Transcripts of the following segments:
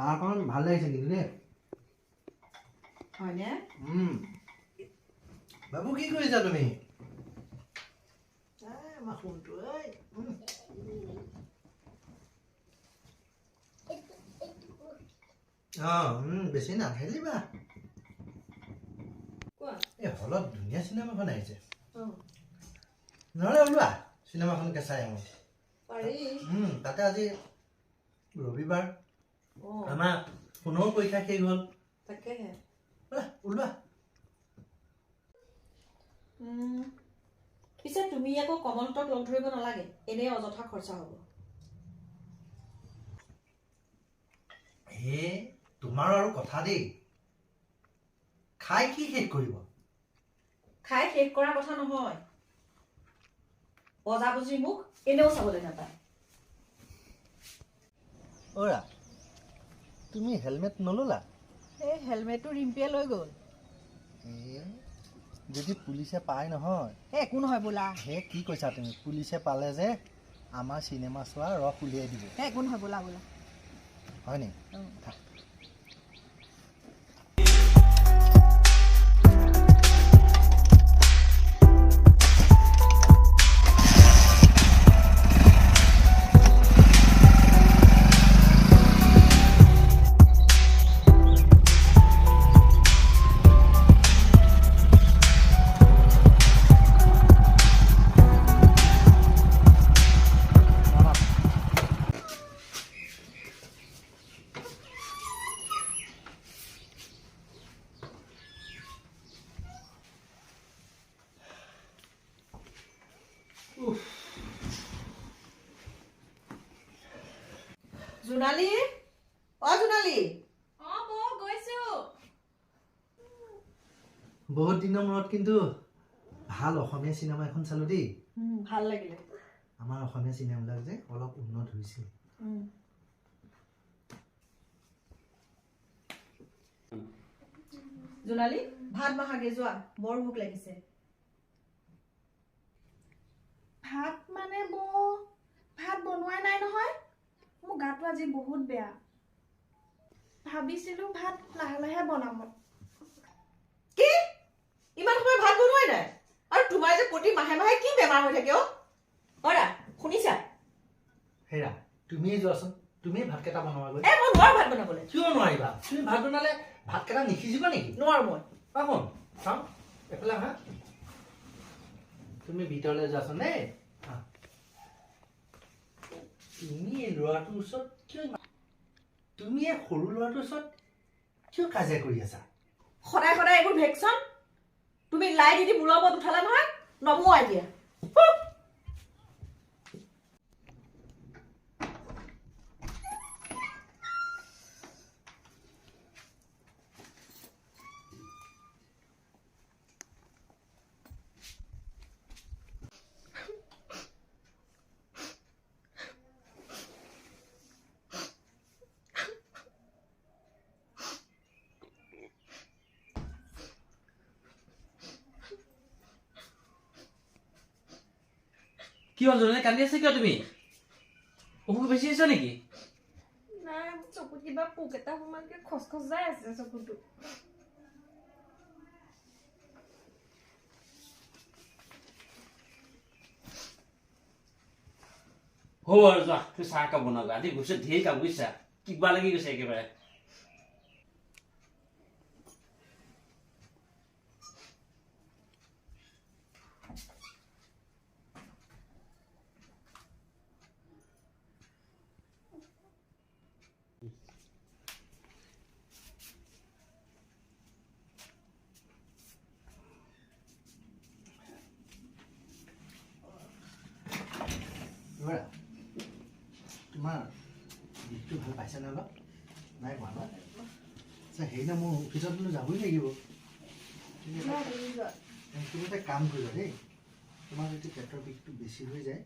চাহকণ ভাল লাগিছে কিন্তু দেই। হয়নে। বাবু কি কৰিছা তুমি? আমাৰ ঐ। অ বেছি নাঢালিবা কোৱা? এই হলত ধুনীয়া চিনেমাখন আহিছে। নহ'লে ওলোৱা চিনেমাখনকে চাই আহোঁ তাতে আজি ৰবিবাৰ। আমাৰ সোণৰ পৰীক্ষা শেষ হ'ল। তাকেহে। ওলা, ওলোৱা পিছে তুমি আকৌ কমলতক লগ ধৰিব নালাগে? এনেই অযথা খৰচা হ'ব। হে তোমাৰো আৰু কথা দেই। খাই কি শেষ কৰিব? খাই শেষ কৰাৰ কথা নহয়। বজা বুজি মোক এনেও চাবলৈ নাপায়। অৰা তুমি হেলমেট নল'লা? এই হেলমেটটো ৰিম্পিয়ে লৈ গ'ল। যদি পুলিচে পায় নহয়। এই একো নহয় বোলা। হে কি কৈছা তুমি? পুলিচে পালে যে আমাৰ চিনেমা চোৱা ৰস উলিয়াই দিব। একো নহয় বোলা বোলা। হয় নি জোনালী? অ জোনালী? অ বৌ গৈছো। বহুত দিনৰ মূৰত কিন্তু ভাল অসমীয়া চিনেমা এখন চালোঁ দেই। ভাল লাগিলে। আমাৰ অসমীয়া চিনেমাবিলাক যে অলপ উন্নত হৈছে জোনালী ভাত মাহাগে যোৱা। বৰ ভোক লাগিছে। ভাত মানে বৌ ভাত বনোৱাই নাই নহয়। মোৰ গাটো আজি বহুত বেয়া। ভাবিছিলো ভাত লাহে লাহে বনাম। কি? ইমান সময় ভাত বনোৱাই নাই? আৰু তোমাৰ যে প্ৰতি মাহে মাহে কি বেমাৰ হৈ থাকে অ? অৰা শুনিছা? হেৰা তুমিয়ে যোৱাচোন। তুমিয়ে ভাতকেইটা বনাবাগৈ এ মই নোৱাৰো ভাত বনাবলৈ। কিয় নোৱাৰিবা? তুমি ভাত বনালে ভাতকেইটা নিসিজিবা নেকি? নোৱাৰো মই। পাবন চাওঁ এফালে আহা। তুমি ভিতৰলৈ যোৱাচোন দেই। তুমি ল'ৰাটোৰ ওচৰত কিয় তুমি এই সৰু ল'ৰাটোৰ ওচৰত কিয় কাজিয়া কৰি আছা? সদায় সদায় এইবোৰ ভেকচন? তুমি লাই দি দি মূৰৰ ওপৰত উঠালা নহয়? নমোৱাই দিয়া কি হ'ল জনে কান্দি আছে কিয় তুমি? অসুখ বেছি হৈছে নেকি? নাই চকুত কিবা পোক এটা সোমালকে খচখচাই আছে চকুটো হ'ব আৰু যোৱা তুমি চাহ একাপ বনাবা আজি গৈছে ঢেৰ কাম বুজিছা? কিবা লাগি গৈছে একেবাৰে ল'ৰা তোমাৰ বিষটো ভাল পাইছেনে অলপ নাই পোৱা ন আচ্ছা হেৰি না মোৰ অফিচত যাবই লাগিব তুমি এটা- কাম কৰিবা দেই তোমাৰ যদি পেটৰ বিষটো বেছি হৈ যায়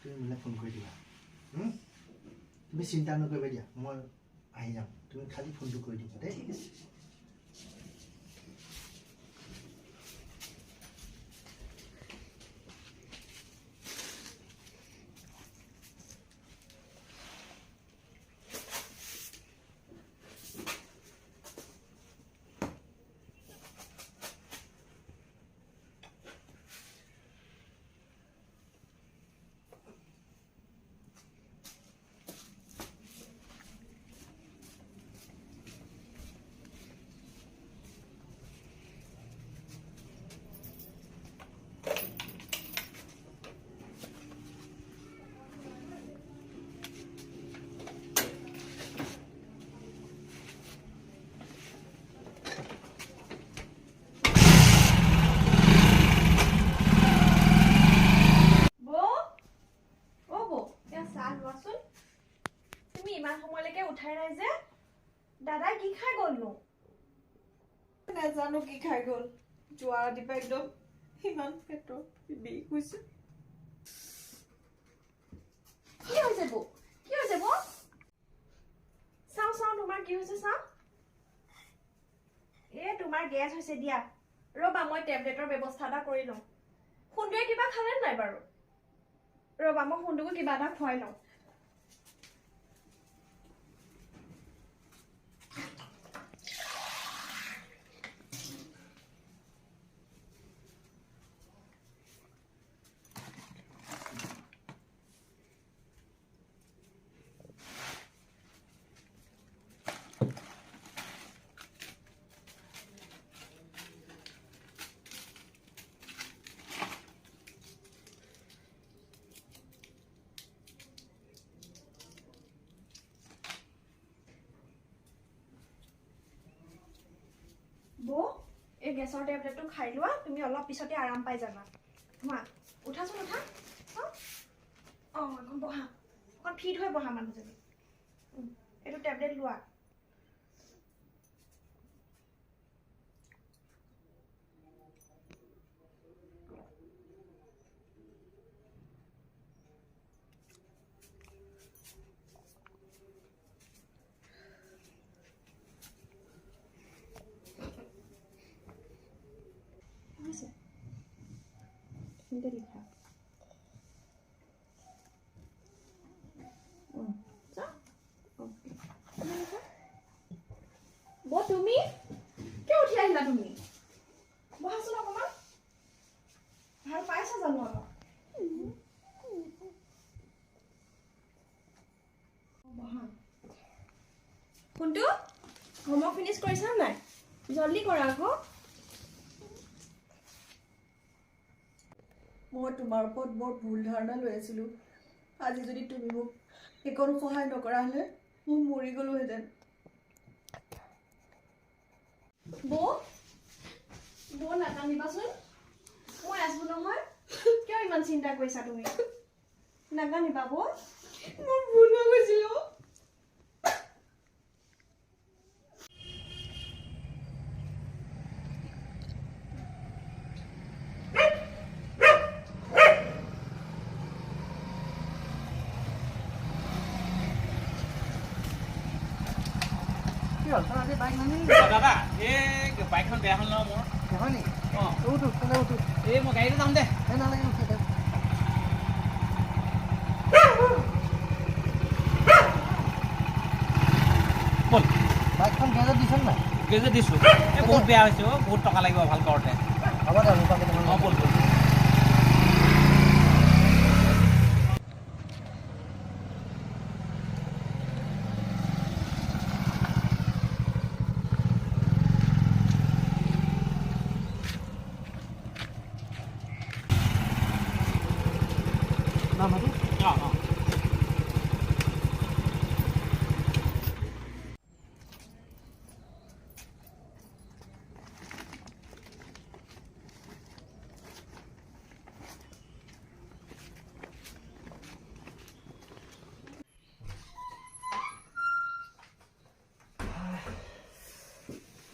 তুমি মোলৈ ফোন কৰি দিবা? তুমি চিন্তা নকৰিবা দিয়া মই আহি যাম তুমি খালি ফোনটো কৰি দিবা দেই খাই গ'ল। যোৱা ৰাতিপুৱা একদম ইমান পেটৰ বিষ হৈছে কি হৈছে বৌ? কি হৈছে বৌ? চাওঁ চাওঁ তোমাৰ কি হৈছে চাওঁ? এ তোমাৰ গেছ হৈছে দিয়া। ৰ'বা মই টেবলেটৰ ব্যৱস্থা এটা কৰি লওঁ। সুন্দৰে কিবা খালে নাই বাৰু? ৰ'বা মই সুন্দৰকো কিবা এটা খুৱাই লওঁ বৌ এই গেছৰ টেবলেটটো খাই লোৱা তুমি অলপ পিছতে আৰাম পাই যাবা। হোৱা উঠাচোন উঠা। অঁ? অকণ বহা। অকণ ফিট হৈ বহা মানুহজনী। এইটো টেবলেট লোৱা হৈছে তুমি কিয় উঠি আহিলা তুমি বহাচোন অকণমান জানো অলপ কোনটো হোমৱৰ্ক ফিনিছ কৰিছা নাই জল্দি কৰা মই তোমাৰ ওপৰত বৰ ভুল ধাৰণা লৈ আছিলোঁ। আজি যদি তুমি মোক একো সহায় নকৰা হ'লে মই মৰি গ'লোহেঁতেন। বৌ বৌ নাকান্দিবাচোন। মই আছো নহয়। কিয় ইমান চিন্তা কৰিছা তুমি? নাকান্দিবা বৌ। মোৰ ভুল হৈ গৈছিল। আজি বাইক দাদা এই বাইকখন বেয়া হ'ল নহয় মোৰ। হয় নেকি অঁ। উঠো তেনে উঠো এই মই গাড়ীতে যাম দে। এই নালাগে উঠি দে ব'ল। বাইকখন গেজত দিছে নাই? গেজে দিছোঁ। এই বহুত বেয়া হৈছে অ' বহুত টকা লাগিব ভালো কৰোঁতে। হ'ব দে অঁ ব'ল ব'ল নাম মাতি অঁ অঁ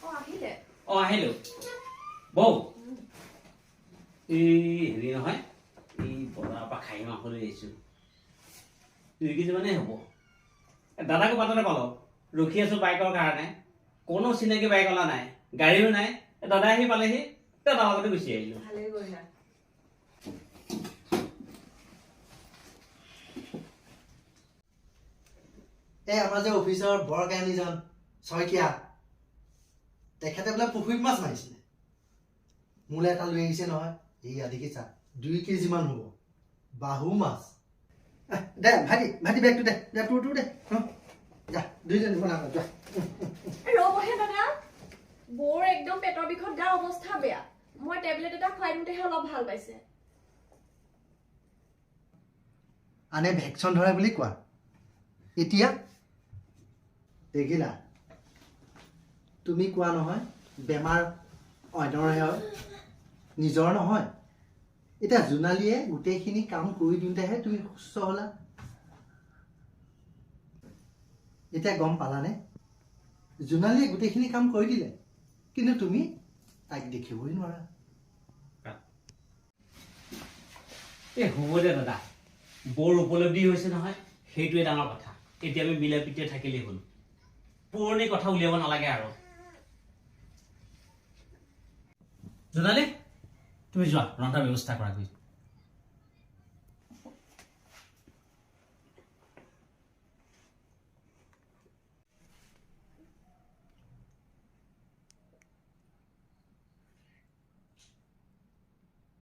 অঁ আহিলে অঁ আহিলোঁ। বৌ এই হেৰি নহয় এই বজাৰৰ পৰা খাহী মাংস লৈ আহিছোঁ। দুই কেজি মানে হ'ব। দাদাকো বাটতে পালোঁ ৰখি আছোঁ বাইকৰ কাৰণে। কোনো চিনাকি বাইকৱালা নাই গাড়ীও নাই। এ, দাদাই আহি পালেহি দাদাৰ লগতে গুচি আহিলোঁ। এই আমাৰ যে অফিচৰ বৰ কেৰাণীজন শইকীয়া। তেখেতে বোলে পুখুৰীত মাছ মাৰিছিলে। মোলৈ এটা লৈ আহিছে নহয় এই আদি দেখিছা দুই কেজিমান হ'ব। বাহু মাছ। আহ, দে ভাইটি ভাইটি বেগটো দে দে তোৰ তোৰ দে যা দুইজনী বনাব যোৱা ৰ'বহে দাদা বৌৰ একদম পেটৰ বিষত গা অৱস্থা বেয়া। মই টেবলেট এটা খুৱাই দিওঁতেহে অলপ ভালো পাইছে। আনে ভেকচন ধৰে বুলি কোৱা। এতিয়া দেখিলা? তুমি কোৱা নহয় বেমাৰ অন্যৰহে হয় নিজৰ নহয়। এতিয়া জোনালীয়ে গোটেইখিনি কাম কৰি দিওঁতেহে তুমি সুস্থ হ'লা। এতিয়া গম পালানে? জোনালীয়ে গোটেইখিনি কাম কৰি দিলে কিন্তু তুমি তাইক দেখিবই নোৱাৰা। এই হ'ব দে দাদা। বৰ উপলব্ধি হৈছে নহয় সেইটোৱে ডাঙৰ কথা। এতিয়া আমি মিলা প্ৰীতিৰে থাকিলেই হ'ল। পুৰণি কথা উলিয়াব নালাগে আৰু। জোনালী তুমি যোৱা ৰন্ধাৰ ব্যৱস্থা কৰাগৈ